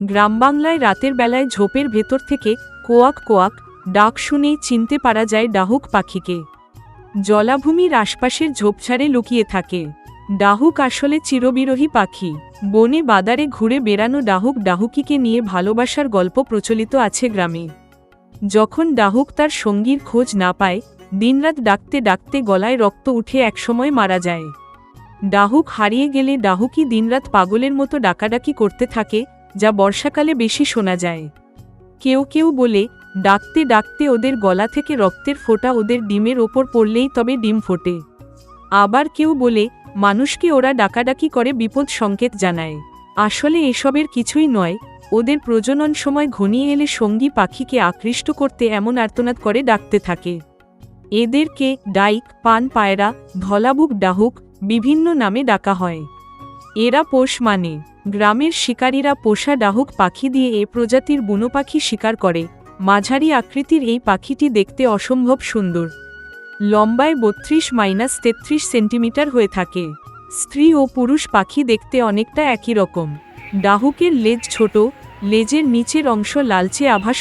গ্রামবাংলায় রাতের বেলায় ঝোপের ভেতর থেকে কোয়াক কোয়াক ডাক শুনেই চিনতে পারা যায় ডাহুক পাখিকে। জলাভূমির আশপাশের ঝোপঝাড়ে লুকিয়ে থাকে। ডাহুক আসলে চিরবিরোহী পাখি। বনে বাদারে ঘুরে বেড়ানো ডাহুক ডাহুকিকে নিয়ে ভালোবাসার গল্প প্রচলিত আছে গ্রামে। যখন ডাহুক তার সঙ্গীর খোঁজ না পায়, দিনরাত ডাকতে ডাকতে গলায় রক্ত উঠে একসময় মারা যায়। ডাহুক হারিয়ে গেলে ডাহুকি দিনরাত পাগলের মতো ডাকাডাকি করতে থাকে যা বর্ষাকালে বেশি শোনা যায়। কেউ কেউ বলে, ডাকতে ডাকতে ওদের গলা থেকে রক্তের ফোঁটা ওদের ডিমের ওপর পড়লেই তবে ডিম ফোটে। আবার কেউ বলে, মানুষকে ওরা ডাকাডাকি করে বিপদ সংকেত জানায়। আসলে এসবের কিছুই নয়, ওদের প্রজনন সময় ঘনিয়ে এলে সঙ্গী পাখিকে আকৃষ্ট করতে এমন আর্তনাদ করে ডাকতে থাকে। এদেরকে ডাইক, পান, পায়রা, ধলাবুক, ডাহুক বিভিন্ন নামে ডাকা হয়। এরা পোষ মানে। গ্রামের শিকারীরা পোষা ডাহুক পাখি দিয়ে এ প্রজাতির বুনোপাখি শিকার করে। মাঝারি আকৃতির এই পাখিটি দেখতে অসম্ভব সুন্দর। লম্বায় বত্রিশ মাইনাস তেত্রিশ সেন্টিমিটার হয়ে থাকে। স্ত্রী ও পুরুষ পাখি দেখতে অনেকটা একই রকম। ডাহুকের লেজ ছোট, লেজের নিচের অংশ লালচে আভা